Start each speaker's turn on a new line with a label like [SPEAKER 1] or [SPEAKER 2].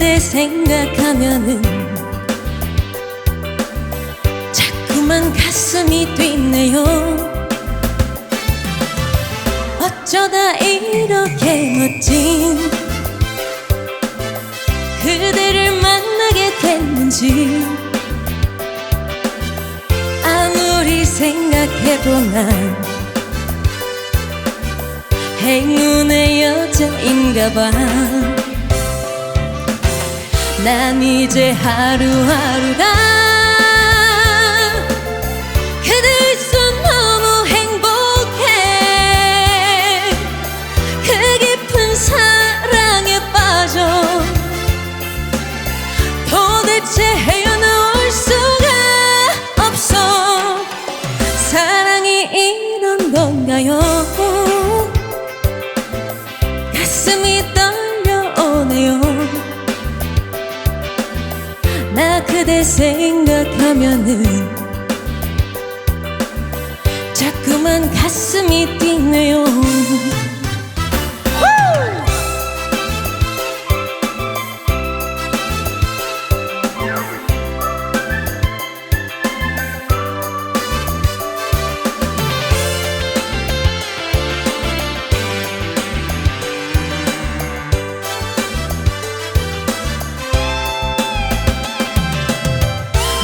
[SPEAKER 1] 나 그대 생각하면은 자꾸만 가슴이 뛰네요 어쩌다 이렇게 멋진 그대를 만나게 됐는지 아무리 생각해도 난 행운의 여자인가 봐. 난 이제 하루하루가 그대 있어 너무 행복해. 그 깊은 사랑에 빠져 도대체 그대 생각하면은 자꾸만 가슴이 뛰네요